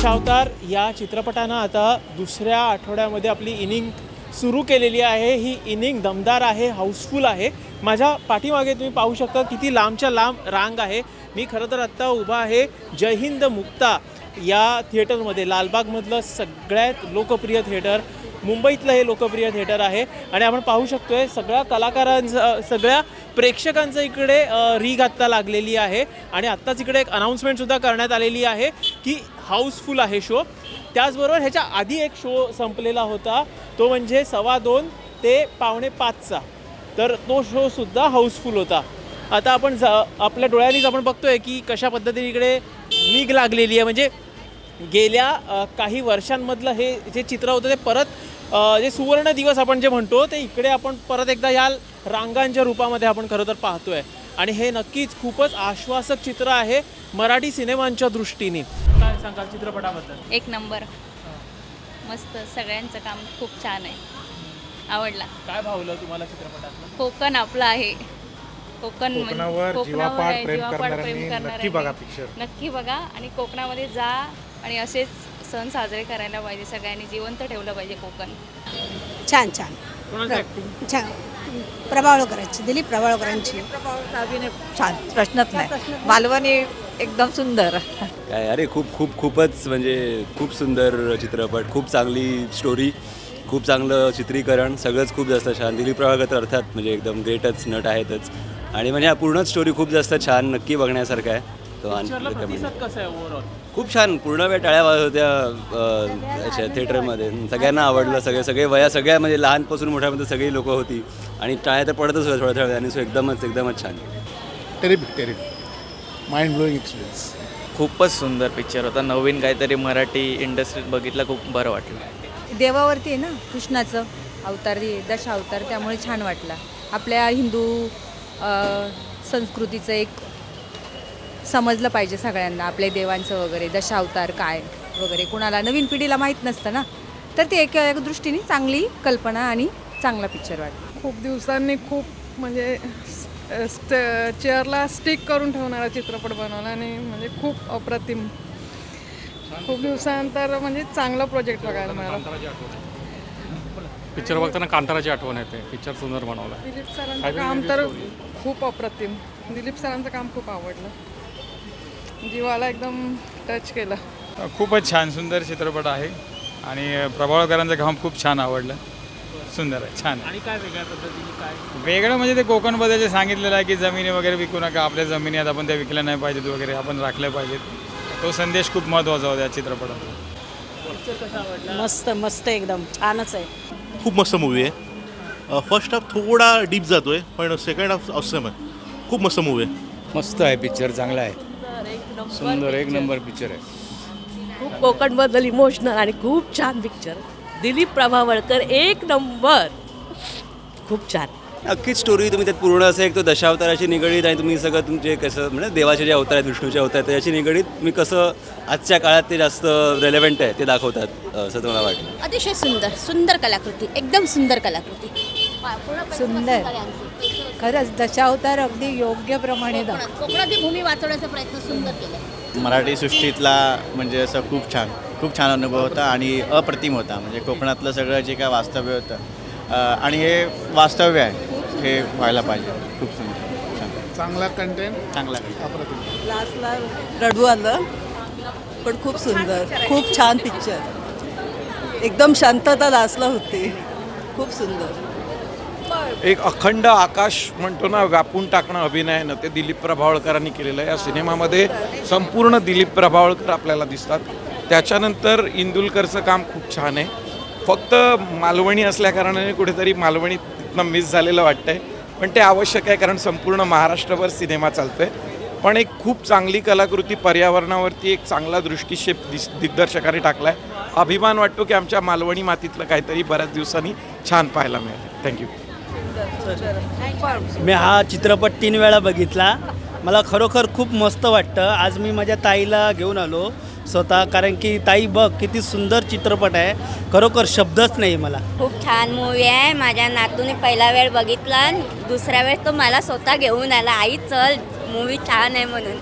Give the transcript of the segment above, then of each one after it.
दशावतार या चित्रपटानं आता दुसऱ्या आठवड्यामध्ये आपली इनिंग सुरू केलेली आहे. ही इनिंग दमदार आहे हाऊसफुल आहे. माझ्या पाठीमागे तुम्ही पाहू शकता किती लांबच्या लांब रांग आहे. मी खरं तर आत्ता उभा आहे जय हिंद मुक्ता या थिएटरमध्ये. लालबागमधलं सगळ्यात लोकप्रिय थिएटर मुंबईतलं हे लोकप्रिय थिएटर आहे. आणि आपण पाहू शकतो आहे सगळ्या कलाकारांचं सगळ्या प्रेक्षकांचं इकडे अ, रीग आत्ता लागलेली आहे. आणि आत्ताच इकडे एक अनाऊन्समेंटसुद्धा करण्यात आलेली आहे की हाऊसफुल आहे शो. त्याचबरोबर ह्याच्या आधी एक शो संपलेला होता तो म्हणजे सव्वा दोन ते पावणे पाचचा. तर तो शोसुद्धा हाऊसफुल होता. आता आपण ज आपल्या डोळ्यांनीच आपण बघतोय की कशा पद्धतीने इकडे नीग लागलेली आहे. म्हणजे गेल्या काही वर्षांमधलं हे जे चित्र होतं ते परत जे सुवर्ण दिवस आपण जे म्हणतो ते इकडे आपण परत एकदा या रांगांच्या रूपामध्ये आपण खरं तर पाहतोय. आणि हे नक्कीच खूपच आश्वासक चित्र आहे मराठी सिनेमांच्या दृष्टीने. काय सांगाल चित्रपटाबद्दल? एक नंबर. मस्त सगळ्यांचं काम खूप छान आहे. आवडला. काय भावलं तुम्हाला चित्रपटातलं? कोकण आपलं आहे. कोकण म्हणजे- कोकणावर जीवापाड आहे, प्रेम जीवापाड प्रेम करणाऱ्यांनी नक्की बघा पिक्चर नक्की बघा. आणि कोकणामध्ये जा आणि असेच सण साजरे करायला पाहिजे सगळ्यांनी जिवंत ठेवलं पाहिजे कोकण. छान छान. छान. प्रभावळकरांची दिलीप प्रभावळकरांची. छान. प्रश्नच नाही. मालवणी एकदम सुंदर. काय अरे खूप खूप खूपच म्हणजे खूप सुंदर चित्रपट खूप चांगली स्टोरी खूप चांगलं चित्रीकरण सगळंच खूप जास्त छान. दिलीप प्रभाकर अर्थात म्हणजे एकदम ग्रेटच नट आहेतच. आणि म्हणजे हा पूर्णच स्टोरी खूप जास्त छान नक्की बघण्यासारखा आहे. तो आणि पिक्चरला recommend. प्रतिसाद कसा आहे ओव्हरऑल खूप छान. पूर्ण वेळ टाळ्या वाजत होत्या अ, याच्या थिएटरमध्ये सगळ्यांना आवडलं सगळे सगळे वया सगळ्या म्हणजे लहानपासून मोठ्यामध्ये सगळी लोकं होती. आणि टाळ्या तर पडतच होत्या थोड्या थोड्या आणि सो एकदमच एकदमच छान. Terrific terrific mind blowing experience खूपच सुंदर पिक्चर होता. नवीन काहीतरी मराठी इंडस्ट्रीत बघितलं खूप बरं वाटलं. देवावरती आहे ना कृष्णाचं अवतारी दशा अवतार त्यामुळे छान वाटला. आपल्या हिंदू अ, संस्कृतीचं एक समजलं पाहिजे सगळ्यांना आपल्या देवांचं वगैरे दशावतार काय वगैरे. कुणाला नवीन पिढीला माहीत नसतं ना. तर ती एक एक दृष्टीने चांगली कल्पना आणि चांगला पिक्चर वाटला खूप दिवसांनी खूप म्हणजे स्ट चेअरला स्टिक करून ठेवणारा चित्रपट बनवला आणि म्हणजे खूप अप्रतिम. खूप दिवसानंतर म्हणजे चांगला प्रोजेक्ट बघायला मिळाला. पिक्चर बघताना कांताराची आठवण येते. पिक्चर सुंदर बनवला. दिलीप सरांचं काम तर खूप अप्रतिम. दिलीप सरांचं काम खूप आवडलं. जीवाला एकदम टच केलं. खूपच छान सुंदर चित्रपट आहे. आणि प्रभावळकरांचं काम खूप छान आवडलं. सुंदर आहे छान आहे. आणि काय वेगळ्या पद्धतीने काय? वेगळं म्हणजे ते कोकणमध्ये जे सांगितलेलं आहे की जमिनी वगैरे विकू नका आपल्या जमिनी आहेत आपण त्या विकल्या नाही पाहिजेत वगैरे आपण राखल्या पाहिजेत. तो संदेश खूप महत्त्वाचा होता या चित्रपटात पिक्चर कसा आवडला? मस्त मस्त एकदम छानच आहे. खूप मस्त मूवी आहे. फर्स्ट हाफ थोडा डीप जातोय पण सेकंड हाफ ऑसम आहे. खूप मस्त मूवी आहे. मस्त आहे पिक्चर चांगला आहे. सुंदर एक नंबर पिक्चर आहे. खूप कोकणबद्दल इमोशनल आणि खूप छान पिक्चर दिलीप प्रभावळकर एक नंबर. खूप छान. नक्कीच स्टोरी तुम्ही त्यात पूर्ण असं एक तो दशावताराशी निगडीत आणि तुम्ही सगळं तुमचे कसं म्हणजे देवाचे जे अवतार आहेत विष्णूचे अवतार आहेत त्याच्याशी निगडीत तुम्ही कसं आजच्या काळात ते जास्त रेलेव्हंट आहे ते दाखवतात असं मला वाटतं? अतिशय सुंदर सुंदर कलाकृती एकदम सुंदर कलाकृती. सुंदर. खरंच दशावतार अगदी योग्य प्रमाणे दाखव. कोकणाची भूमी वाचवण्याचा प्रयत्न सुंदर केला. मराठी सृष्टीतला म्हणजे असं खूप छान खूप छान अनुभव होता आणि अप्रतिम होता. म्हणजे कोकणातलं सगळं जे काय वास्तव्य होतं अं, आणि हे वास्तव्य आहे हे व्हायला पाहिजे. खूप सुंदर छान. चांगला कंटेंट चांगला अप्रतिम. लास्टला रडू आलं पण खूप सुंदर खूप छान पिक्चर एकदम शांतता लास्टला होती. खूप सुंदर. एक अखंड आकाश म्हणतो ना व्यापून टाकणं अभिनयानं ते दिलीप प्रभावळकरांनी केलेलं आहे. या सिनेमामध्ये संपूर्ण दिलीप प्रभावळकर आपल्याला दिसतात. त्याच्यानंतर इंदुलकरचं काम खूप छान आहे. फक्त मालवणी असल्याकारणाने कुठेतरी मालवणी तिथनं मिस झालेलं वाटतंय. पण ते आवश्यक आहे कारण संपूर्ण महाराष्ट्रभर सिनेमा चालतोय. पण एक खूप चांगली कलाकृती पर्यावरणावरती एक चांगला दृष्टिक्षेप दिस दिग्दर्शकाने टाकला आहे अभिमान वाटतो की आमच्या मालवणी मातीतलं काहीतरी बऱ्याच दिवसांनी छान पाहायला मिळालं. थँक्यू मी हा चित्रपट तीन वेळा बघितला. मला खरोखर खूप मस्त वाटतं. आज मी माझ्या ताईला घेऊन आलो स्वतः. कारण की ताई बघ किती सुंदर चित्रपट आहे. खरोखर शब्दच नाही मला. खूप छान मूवी आहे. माझ्या नातूने पहिला वेळ बघितला दुसऱ्या वेळ तो मला स्वतः घेऊन आला. आई चल मूवी छान आहे म्हणून.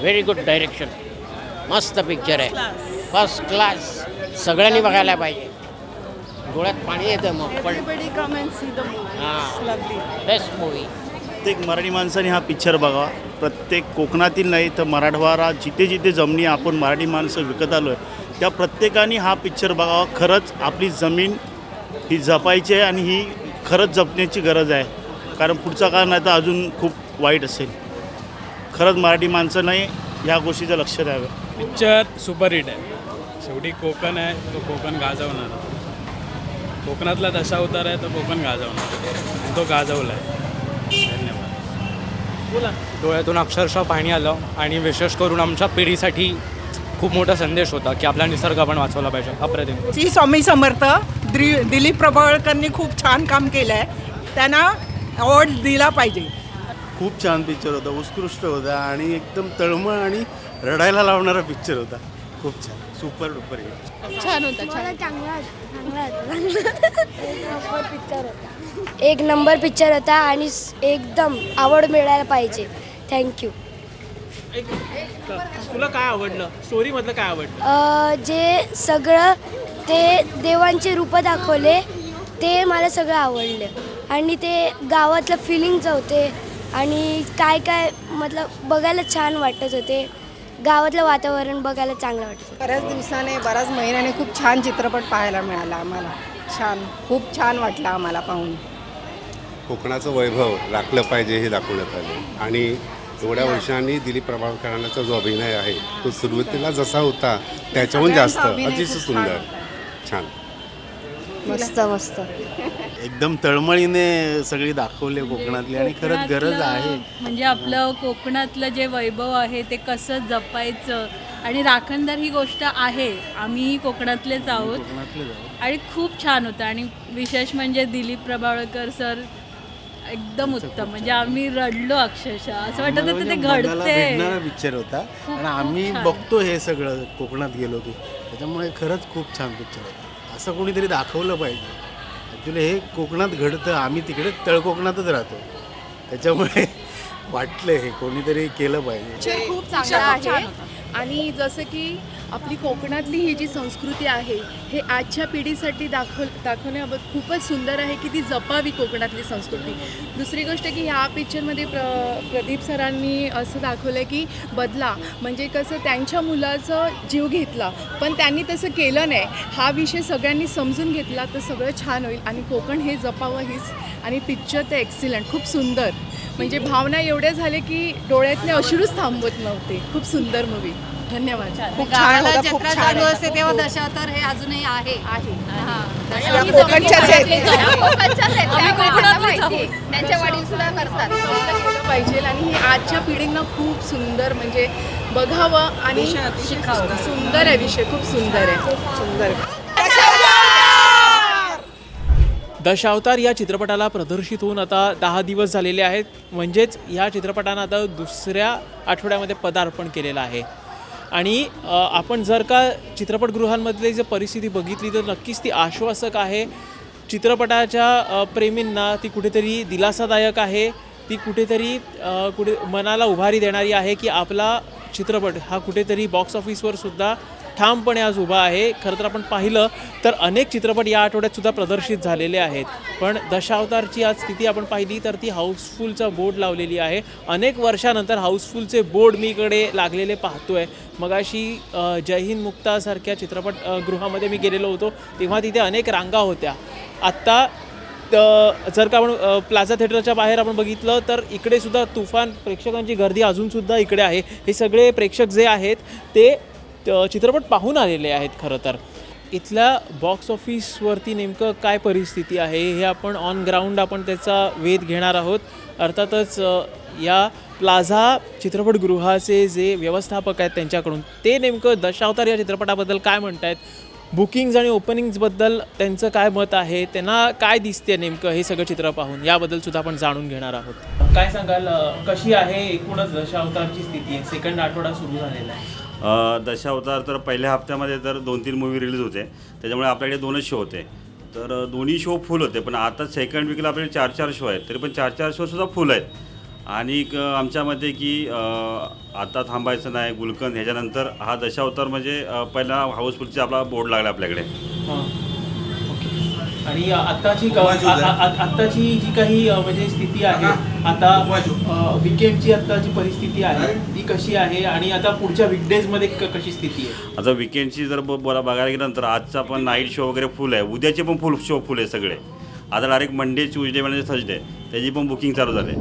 व्हेरी गुड डायरेक्शन मस्त पिक्चर आहे. फर्स्ट क्लास सगळ्यांनी बघायला पाहिजे. डोळ्यात पाणी येतं मग पण बेस्ट मूवी प्रत्येक मराठी माणसाने हा पिक्चर बघावा. प्रत्येक कोकणातील नाही तर मराठवाडा जिथे जिथे जमिनी आपण मराठी माणसं विकत आलो आहे त्या प्रत्येकाने हा पिक्चर बघावा. खरंच आपली जमीन ही जपायची आहे आणि ही खरंच जपण्याची गरज आहे. कारण पुढचा काळ नाही तर अजून खूप वाईट असेल. खरंच मराठी माणसं नाही ह्या गोष्टीचं लक्ष द्यावं. पिक्चर सुपरहिट आहे. शेवटी कोकण आहे तो कोकण गाजवणार. कोकणातला दशा उतार आहे तो कोकण गाजवणार. आणि तो गाजवला आहे धन्यवाद. बोला. डोळ्यातून अक्षरशः पाणी आलं आणि विशेष करून आमच्या पिढीसाठी खूप मोठा संदेश होता की आपला निसर्ग आपण वाचवला पाहिजे. अप्रतिम. श्री स्वामी समर्थ द्रि दिलीप प्रभावळकरनी खूप छान काम केलं आहे त्यांना अवॉर्ड दिला पाहिजे. खूप छान पिक्चर होता. उत्कृष्ट होता आणि एकदम तळमळ आणि रडायला लावणारा पिक्चर होता. खूप छान. सुपर डुपर हिट छान होता एक नंबर पिक्चर होता. आणि एकदम आवड मिळायला पाहिजे. थँक्यू तुला काय आवडलं? स्टोरी मधलं काय आवडलं? जे सगळं ते देवांचे रूप दाखवले ते मला सगळं आवडले. आणि ते गावातलं फिलिंग्स होते आणि काय काय मतलब बघायला छान वाटत होते. गावातलं वातावरण बघायला चांगलं वाटत. बऱ्याच दिवसाने बऱ्याच महिन्याने खूप छान चित्रपट पाहायला मिळाला आम्हाला. छान खूप छान वाटलं आम्हाला पाहून. कोकणाचं वैभव राखलं पाहिजे हे दाखवण्यात आले आणि एवढ्या वर्षांनी दिलीप प्रभावकरांचा जो अभिनय आहे तो सुरुवातीला जसा होता त्याच्याहून जास्त अतिशय सुंदर. छान. मस्त मस्त. एकदम तळमळीने सगळी दाखवले कोकणातली आणि खरंच गरज आहे. म्हणजे आपलं कोकणातलं जे वैभव आहे ते कसं जपायचं? आणि राखणदार ही गोष्ट आहे. आम्ही कोकणातलेच आहोत. कोकणातले जाऊ आणि खूप छान होतं. आणि विशेष म्हणजे दिलीप प्रभावळकर सर एकदम उत्तम. म्हणजे आम्ही रडलो अक्षरशः. असं वाटत होतं ते घडते पिक्चर होता. खूप- आणि आम्ही छान. बघतो हे सगळं कोकणात गेलो की. त्याच्यामुळे खरंच खूप छान पिक्चर होता. असं कोणीतरी दाखवलं पाहिजे. ॲक्च्युली हे कोकणात घडतं आम्ही तिकडे तळ कोकणातच राहतो. त्याच्यामुळे वाटलं हे कोणीतरी केलं पाहिजे. खूप चांगला आहे. आणि जसं की आपली कोकणातली ही जी संस्कृती आहे हे आजच्या पिढीसाठी दाखव दाखवण्याबाबत खूपच सुंदर आहे की ती जपावी कोकणातली संस्कृती. दुसरी गोष्ट की ह्या पिक्चरमध्ये प्र प्रदीप सरांनी असं दाखवलं की बदला म्हणजे कसं त्यांच्या मुलाचं जीव घेतला पण त्यांनी तसं केलं नाही. हा विषय सगळ्यांनी समजून घेतला तर सगळं छान होईल आणि कोकण हे जपावं हीच आणि पिक्चर ते एक्सिलंट खूप सुंदर. म्हणजे भावना एवढ्या झाल्या की डोळ्यातले अश्रूच थांबवत नव्हते. खूप सुंदर मूवी धन्यवाद. खूप छान होता खूप छान असते तेव्हा दशावतार हे अजूनही आहे. कोकणच्याच त्यांच्या वडील सुद्धा करतात. पाहिजे आणि हे आजच्या पिढींना खूप सुंदर म्हणजे बघावं आणि शिकावं. सुंदर. आहे विषय. खूप सुंदर आहे. खूप सुंदर. दशावतार या चित्रपटाला प्रदर्शित होऊन आता दहा दिवस झालेले आहेत. म्हणजेच या चित्रपटानं आता दुसऱ्या आठवड्यामध्ये पदार्पण केलेलं आहे. आणि आपण जर का चित्रपटगृहांमधली जर परिस्थिती बघितली तर नक्कीच ती आश्वासक आहे. चित्रपटाच्या प्रेमींना ती कुठेतरी दिलासादायक आहे. ती कुठेतरी कुठे मनाला उभारी देणारी आहे की आपला चित्रपट हा कुठेतरी बॉक्स ऑफिसवर सुद्धा ठामपणे आज उभा आहे. खरं तर आपण पाहिलं तर अनेक चित्रपट या आठवड्यात सुद्धा प्रदर्शित झालेले आहेत. पण दशावतारची आज स्थिती आपण पाहिली तर ती हाऊसफुलचा बोर्ड लावलेली आहे. अनेक वर्षानंतर हाऊसफुलचे बोर्ड मी इकडे लागलेले पाहतोय. मगाशी जय हिंद मुक्तासारख्या चित्रपट गृहामध्ये मी गेलेलो होतो. तेव्हा तिथे अनेक रांगा होत्या. आत्ता जर का आपण प्लाझा थिएटरच्या बाहेर आपण बघितलं तर इकडे सुद्धा तुफान प्रेक्षकांची गर्दी अजूनसुद्धा इकडे आहे. हे सगळे प्रेक्षक जे आहेत ते चित्रपट पाहून आलेले आहेत खरं तर. इथल्या बॉक्स ऑफिसवरती नेमकं काय परिस्थिती आहे हे आपण ऑन ग्राउंड आपण त्याचा वेध घेणार आहोत. अर्थातच या प्लाझा चित्रपटगृहाचे जे व्यवस्थापक आहेत त्यांच्याकडून ते नेमकं दशावतार या चित्रपटाबद्दल काय म्हणत आहेत बुकिंग्ज आणि ओपनिंग्जबद्दल त्यांचं काय मत आहे? त्यांना काय दिसते नेमकं हे सगळं चित्र पाहून? याबद्दल सुद्धा आपण जाणून घेणार आहोत. काय सांगाल कशी आहे एकूणच दशावतारची स्थिती? आहे सेकंड आठवडा सुरू झालेला आहे. दशावतार तर पहिल्या हप्त्यामध्ये तर दोन तीन मूवी रिलीज होते. त्याच्यामुळे आपल्याकडे दोनच शो होते. तर दोन्ही शो फुल होते पण आता सेकंड वीकला आपल्याकडे चार चार शो आहेत. तरी पण चार चार शोसुद्धा फुल आहेत. आणि आमच्यामध्ये की आता थांबायचं नाही गुलकंद ह्याच्यानंतर हा दशावतार म्हणजे पहिला हाऊसफुलचा आपला बोर्ड लागला आपल्याकडे. हां. आणि आत्ताची ग- आ- आ- आ- आत्ताची जी काही म्हणजे स्थिती आहे आता विकेंडची आत्ताची परिस्थिती आहे ती कशी आहे आणि आता पुढच्या वीकडेजमध्ये क- कशी स्थिती आहे? आता विकेंडची जर बोला बघायला गेल्यानंतर आजचा पण नाईट शो वगैरे फुल आहे. उद्याचे पण फुल शो फुल आहे सगळे. आता डायरेक्ट मंडे ट्यूजडे म्हणजे थर्सडे त्याची पण बुकिंग चालू झाले.